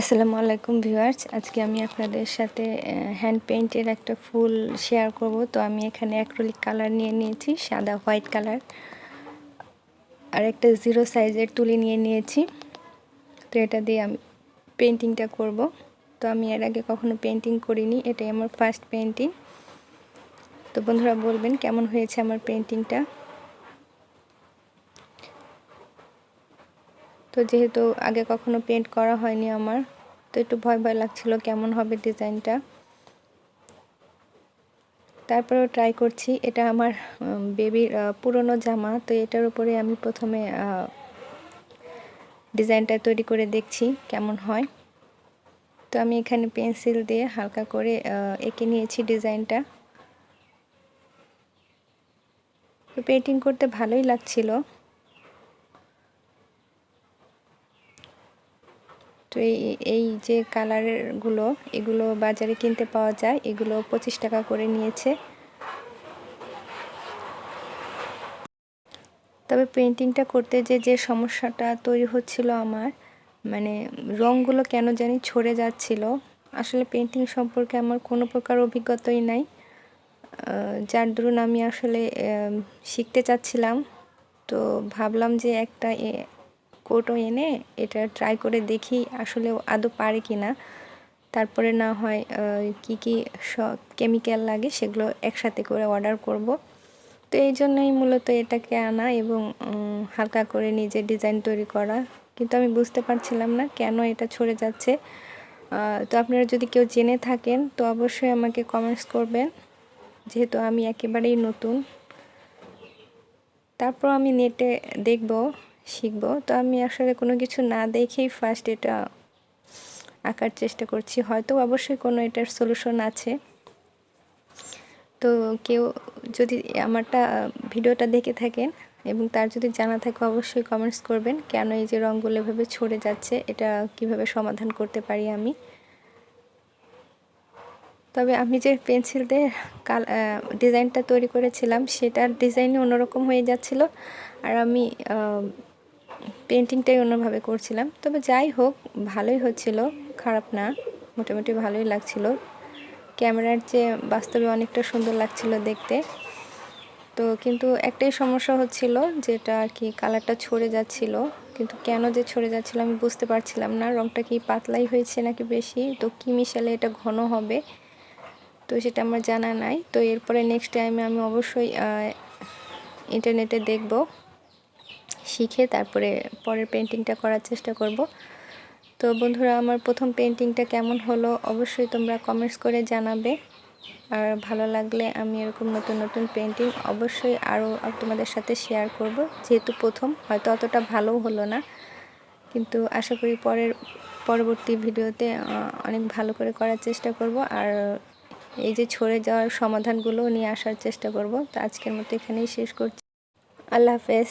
আসসালামু আলাইকুম ভিউয়ার্স। আজকে আমি আপনাদের সাথে হ্যান্ড পেইন্টের একটা ফুল শেয়ার করব। তো আমি এখানে অ্যাক্রোলিক কালার নিয়ে নিয়েছি, সাদা হোয়াইট কালার আর একটা জিরো সাইজের তুলি নিয়ে নিয়েছি। তো এটা দিয়ে আমি পেন্টিংটা করব। তো আমি এর আগে কখনো পেন্টিং করিনি, এটাই আমার ফার্স্ট পেন্টিং তো বন্ধুরা বলবেন, কেমন হয়েছে আমার পেন্টিংটা তো যেহেতু আগে কখনো পেন্ট করা হয়নি আমার, তো একটু ভয় ভয় লাগছিল কেমন হবে ডিজাইনটা। তারপরেও ট্রাই করছি, এটা আমার বেবির পুরনো জামা, তো এটার উপরে আমি প্রথমে ডিজাইনটা তৈরি করে দেখছি কেমন হয়। তো আমি এখানে পেন্সিল দিয়ে হালকা করে এঁকে নিয়েছি ডিজাইনটা। তো পেন্টিং করতে ভালোই লাগছিল। তো এই এই যে কালারেরগুলো এগুলো বাজারে কিনতে পাওয়া যায়, এগুলো পঁচিশ টাকা করে নিয়েছে। তবে পেন্টিংটা করতে যে যে সমস্যাটা তৈরি হচ্ছিল আমার মানে রঙগুলো কেন জানি ছড়ে যাচ্ছিল। আসলে পেন্টিং সম্পর্কে আমার কোনো প্রকার অভিজ্ঞতাই নাই। যার দরুন আমি আসলে শিখতে চাচ্ছিলাম। তো ভাবলাম যে একটা কোটও এনে এটা ট্রাই করে দেখি আসলে আদৌ পারে কি না তারপরে না হয় কি কি কেমিক্যাল লাগে সেগুলো একসাথে করে অর্ডার করব। তো এই জন্যই মূলত এটাকে আনা এবং হালকা করে নিজে ডিজাইন তৈরি করা। কিন্তু আমি বুঝতে পারছিলাম না কেন এটা ছড়ে যাচ্ছে। তো আপনারা যদি কেউ জেনে থাকেন, তো অবশ্যই আমাকে কমেন্টস করবেন। যেহেতু আমি একেবারেই নতুন। তারপর আমি নেটে দেখব শিখব। তো আমি আসলে কোনো কিছু না দেখেই ফার্স্ট এটা আঁকার চেষ্টা করছি। হয়তো অবশ্যই কোনো এটার সলিউশন আছে। তো কেউ যদি আমারটা, ভিডিওটা দেখে থাকেন এবং তার যদি জানা থাকে অবশ্যই কমেন্টস করবেন, কেন এই যে রঙগুলো এভাবে ছড়ে যাচ্ছে, এটা কীভাবে সমাধান করতে পারি আমি? তবে আমি যে পেন্সিল দিয়ে কাল ডিজাইনটা তৈরি করেছিলাম, সেটার ডিজাইনই অন্যরকম হয়ে যাচ্ছিল। আর আমি পেন্টিংটাই অন্যভাবে করছিলাম। তবে যাই হোক, ভালোই হচ্ছিল। খারাপ না, মোটামুটি ভালোই লাগছিল। ক্যামেরার যে বাস্তবে অনেকটা সুন্দর লাগছিল দেখতে। তো কিন্তু একটাই সমস্যা হচ্ছিল যেটা আর কি, কালারটা ছড়ে যাচ্ছিল। কিন্তু কেন যে ছড়ে যাচ্ছিল আমি বুঝতে পারছিলাম না। রংটা কি পাতলাই হয়েছে নাকি বেশি? তো কি মিশালে এটা ঘন হবে? তো সেটা আমার জানা নাই। তো এরপরে নেক্সট টাইমে আমি অবশ্যই ইন্টারনেটে দেখব। শিখে তারপরে পরের পেন্টিংটা করার চেষ্টা করব। তো বন্ধুরা, আমার প্রথম পেন্টিংটা কেমন হলো অবশ্যই তোমরা কমেন্টস করে জানাবে। আর ভালো লাগলে আমি এরকম নতুন নতুন পেন্টিং অবশ্যই আরও তোমাদের সাথে শেয়ার করব। যেহেতু প্রথম, হয়তো অতটা ভালোও হলো না। কিন্তু আশা করি পরের, পরবর্তী ভিডিওতে অনেক ভালো করে করার চেষ্টা করব। আর এই যে ছড়ে যাওয়ার সমাধানগুলো নিয়ে আসার চেষ্টা করব। তো আজকের মতো এখানেই শেষ করছি। আল্লাহ হাফেজ।